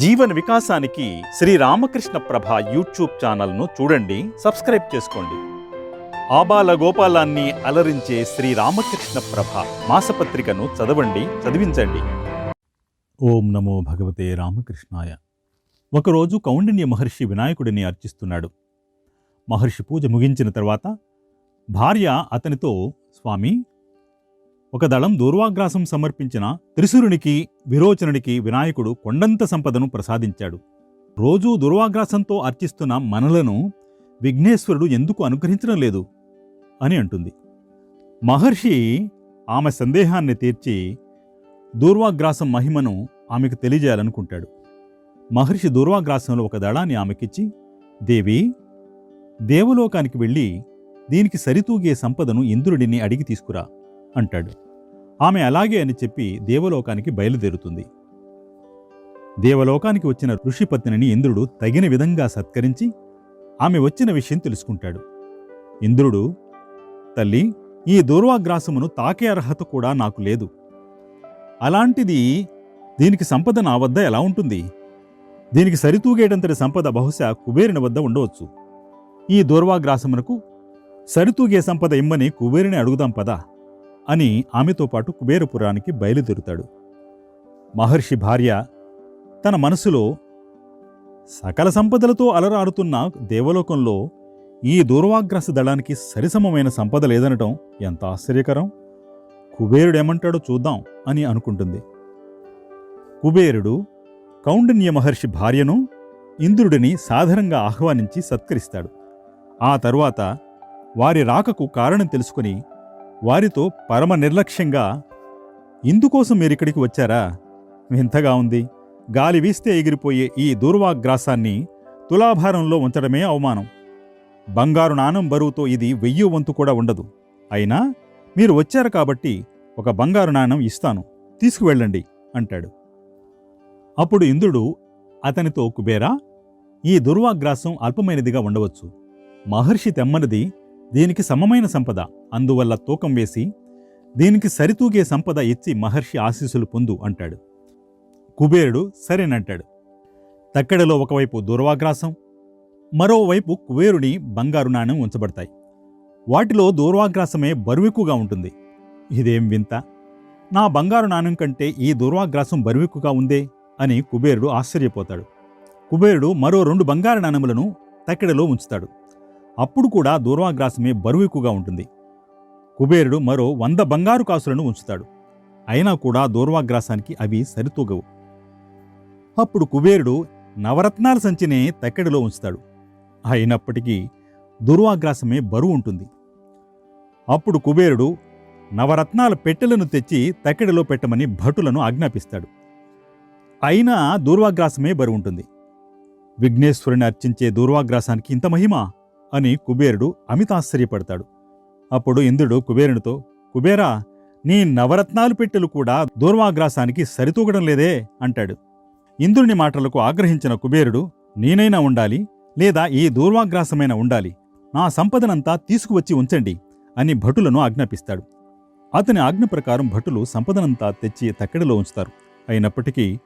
జీవన వికాసానికి శ్రీ రామకృష్ణ ప్రభ యూట్యూబ్ ఛానల్ను చూడండి సబ్స్క్రైబ్ చేసుకోండి. ఆబాల గోపాలాన్ని అలరించే శ్రీ రామకృష్ణ ప్రభ మాసపత్రికను చదవండి చదివించండి. ఓం నమో భగవతే రామకృష్ణాయ. ఒకరోజు కౌండిన్య మహర్షి వినాయకుడిని అర్చిస్తున్నాడు. మహర్షి పూజ ముగించిన తర్వాత భార్య అతనితో స్వామి ఒక దళం దూర్వాగ్రాసం సమర్పించిన త్రిశూరునికి విరోచనునికి వినాయకుడు కొండంత సంపదను ప్రసాదించాడు. రోజూ దుర్వాగ్రాసంతో అర్చిస్తున్న మనలను విఘ్నేశ్వరుడు ఎందుకు అనుగ్రహించడం లేదు? అని అంటుంది. మహర్షి ఆమె సందేహాన్ని తీర్చి దూర్వాగ్రాసం మహిమను ఆమెకు తెలియజేయాలనుకుంటాడు. మహర్షి దూర్వాగ్రాసంలో ఒక దళాన్ని ఆమెకిచ్చి దేవి దేవలోకానికి వెళ్ళి దీనికి సరితూగే సంపదను ఇంద్రుడిని అడిగి తీసుకురా అంటాడు. ఆమె అలాగే అని చెప్పి దేవలోకానికి బయలుదేరుతుంది. దేవలోకానికి వచ్చిన ఋషిపత్నిని ఇంద్రుడు తగిన విధంగా సత్కరించి ఆమె వచ్చిన విషయం తెలుసుకుంటాడు. ఇంద్రుడు తల్లి ఈ దూర్వాగ్రాసమును తాకే అర్హత కూడా నాకు లేదు. అలాంటిది దీనికి సంపద నా వద్ద ఎలా ఉంటుంది? దీనికి సరితూగేటంతటి సంపద బహుశా కుబేరుని వద్ద ఉండవచ్చు. ఈ దూర్వాగ్రాసమునకు సరితూగే సంపద ఇమ్మని కుబేరుని అడుగుదాం పదా. అని ఆమెతో పాటు కుబేరపురానికి బయలుదేరుతాడు. మహర్షి భార్య తన మనసులో సకల సంపదలతో అలరాడుతున్న దేవలోకంలో ఈ దూర్వాగ్రస దళానికి సరిసమమైన సంపద లేదనటం ఎంత ఆశ్చర్యకరం? కుబేరుడేమంటాడో చూద్దాం అని అనుకుంటుంది. కుబేరుడు కౌండిన్య మహర్షి భార్యను ఇంద్రుడిని సాధారణంగా ఆహ్వానించి సత్కరిస్తాడు. ఆ తరువాత వారి రాకకు కారణం తెలుసుకుని వారితో పరమ నిర్లక్ష్యంగా ఇందుకోసం మీరిక్కడికి వచ్చారా? వింతగా ఉంది. గాలి వీస్తే ఎగిరిపోయే ఈ దూర్వాగ్రాసాన్ని తులాభారంలో ఉంచడమే అవమానం. బంగారు నాణం బరువుతో ఇది వెయ్యి వంతు కూడా ఉండదు. అయినా మీరు వచ్చారు కాబట్టి ఒక బంగారు నాణం ఇస్తాను. తీసుకువెళ్ళండి అంటాడు. అప్పుడు ఇంద్రుడు అతనితో కుబేరా ఈ దుర్వాగ్రాసం అల్పమైనదిగా ఉండవచ్చు. మహర్షి తెమ్మనిది దీనికి సమమైన సంపద. అందువల్ల తూకం వేసి దీనికి సరితూగే సంపద ఇచ్చి మహర్షి ఆశీస్సులు పొందు అంటాడు. కుబేరుడు సరేనంటాడు. తక్కెడలో ఒకవైపు దూర్వాగ్రాసం మరోవైపు కుబేరుని బంగారు నాణెం ఉంచబడతాయి. వాటిలో దూర్వాగ్రాసమే బరువెక్కువగా ఉంటుంది. ఇదేం వింత? నా బంగారు నాణెం కంటే ఈ దూర్వాగ్రాసం బరువెక్కువగా ఉందే? అని కుబేరుడు ఆశ్చర్యపోతాడు. కుబేరుడు మరో రెండు బంగారు నాణెములను తక్కెడలో ఉంచుతాడు. అప్పుడు కూడా దూర్వాగ్రాసమే బరువు ఎక్కువగా ఉంటుంది. కుబేరుడు మరో వంద బంగారు కాసులను ఉంచుతాడు. అయినా కూడా దూర్వాగ్రాసానికి అవి సరితూగవు. అప్పుడు కుబేరుడు నవరత్నాల సంచినే తక్కెడలో ఉంచుతాడు. అయినప్పటికీ దుర్వాగ్రాసమే బరువు ఉంటుంది. అప్పుడు కుబేరుడు నవరత్నాల పెట్టెలను తెచ్చి తక్కెడలో పెట్టమని భటులను ఆజ్ఞాపిస్తాడు. అయినా దూర్వాగ్రాసమే బరువు ఉంటుంది విఘ్నేశ్వరుని అర్చించే దూర్వాగ్రాసానికి ఇంత మహిమా? అని కుబేరుడు అమితాశ్చర్యపడతాడు. అప్పుడు ఇంద్రుడు కుబేరునితో కుబేరా నీ నవరత్నాలు పెట్టెలు కూడా దూర్వాగ్రాసానికి సరితూగడం లేదే అంటాడు. ఇంద్రుని మాటలకు ఆగ్రహించిన కుబేరుడు నేనైనా ఉండాలి లేదా ఈ దూర్వాగ్రాసమైనా ఉండాలి. నా సంపదనంతా తీసుకువచ్చి ఉంచండి అని భటులను ఆజ్ఞాపిస్తాడు. అతని ఆజ్ఞ ప్రకారం భటులు సంపదనంతా తెచ్చి తక్కెడలో ఉంచుతారు. అయినప్పటికీ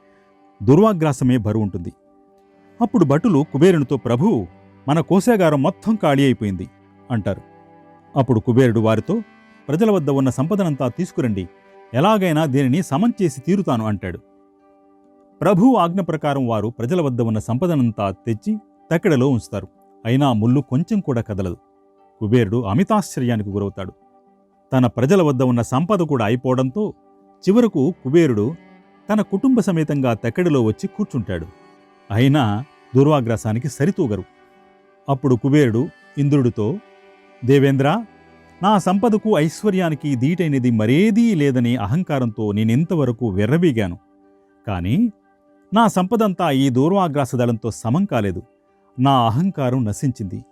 దుర్వాగ్రాసమే బరువు ఉంటుంది అప్పుడు భటులు కుబేరునితో ప్రభు మన కోశాగారం మొత్తం ఖాళీ అయిపోయింది అంటారు. అప్పుడు కుబేరుడు వారితో ప్రజల వద్ద ఉన్న సంపదనంతా తీసుకురండి ఎలాగైనా దీనిని సమం చేసి తీరుతాను అంటాడు. ప్రభు ఆజ్ఞ ప్రకారం వారు ప్రజల వద్ద ఉన్న సంపదనంతా తెచ్చి తక్కెడలో ఉంచుతారు. అయినా ముళ్ళు కొంచెం కూడా కదలదు. కుబేరుడు అమితాశ్చర్యానికి గురవుతాడు. తన ప్రజల వద్ద ఉన్న సంపద కూడా అయిపోవడంతో చివరకు కుబేరుడు తన కుటుంబ సమేతంగా తక్కెడలో వచ్చి కూర్చుంటాడు. అయినా దుర్వాగ్రాసానికి సరితూగరు. అప్పుడు కుబేరుడు ఇంద్రుడితో దేవేంద్ర నా సంపదకు ఐశ్వర్యానికి దీటైనది మరేదీ లేదని అహంకారంతో నేనింతవరకు వెర్రబీగాను కానీ నా సంపదంతా ఈ దూర్వాగ్రాస దళంతో సమం కాలేదు. నా అహంకారం నశించింది.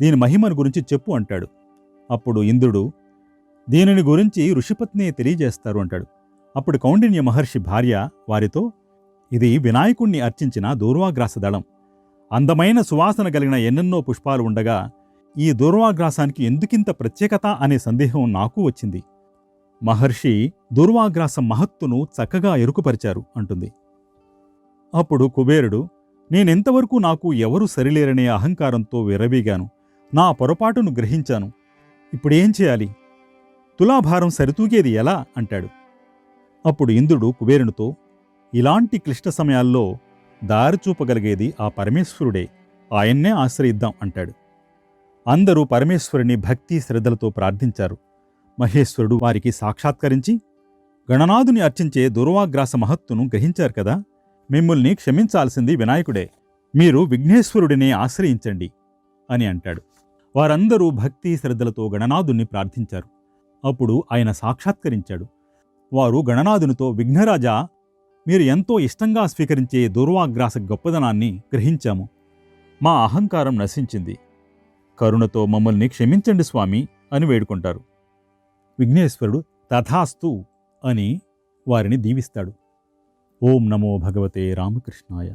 దీని మహిమను గురించి చెప్పు అంటాడు. అప్పుడు ఇంద్రుడు దీనిని గురించి ఋషిపత్నే తెలియజేస్తారు అంటాడు. అప్పుడు కౌండిన్య మహర్షి భార్య వారితో ఇది వినాయకుణ్ణి అర్చించిన దూర్వాగ్రాస దళం అందమైన సువాసన కలిగిన ఎన్నెన్నో పుష్పాలు ఉండగా ఈ దూర్వాగ్రాసానికి ఎందుకింత ప్రత్యేకత అనే సందేహం నాకు వచ్చింది. మహర్షి దూర్వాగ్రాసం మహత్తును చక్కగా ఎరుకుపరిచారు అంటుంది. అప్పుడు కుబేరుడు నేనెంతవరకు నాకు ఎవరు సరిలేరనే అహంకారంతో విరవీగాను నా పొరపాటును గ్రహించాను. ఇప్పుడేం చేయాలి? తులాభారం సరితూగేది ఎలా? అంటాడు. అప్పుడు ఇంద్రుడు కుబేరునితో ఇలాంటి క్లిష్ట సమయాల్లో దారి చూపగలిగేది ఆ పరమేశ్వరుడే. ఆయన్నే ఆశ్రయిద్దాం అంటాడు. అందరూ పరమేశ్వరుని భక్తి శ్రద్ధలతో ప్రార్థించారు. మహేశ్వరుడు వారికి సాక్షాత్కరించి గణనాథుని అర్చించే దుర్వాగ్రాస మహత్తును గ్రహించారు కదా? మిమ్మల్ని క్షమించాల్సింది వినాయకుడే. మీరు విఘ్నేశ్వరుడినే ఆశ్రయించండి అని అంటాడు. వారందరూ భక్తి శ్రద్ధలతో గణనాథుణ్ణి ప్రార్థించారు. అప్పుడు ఆయన సాక్షాత్కరించాడు. వారు గణనాథునితో విఘ్నరాజా మీరు ఎంతో ఇష్టంగా స్వీకరించే దుర్వాగ్రాస గొప్పదనాన్ని గ్రహించాము. మా అహంకారం నశించింది. కరుణతో మమ్మల్ని క్షమించండి స్వామి అని వేడుకుంటారు. విఘ్నేశ్వరుడు తథాస్తు అని వారిని దీవిస్తాడు. ఓం నమో భగవతే రామకృష్ణాయ.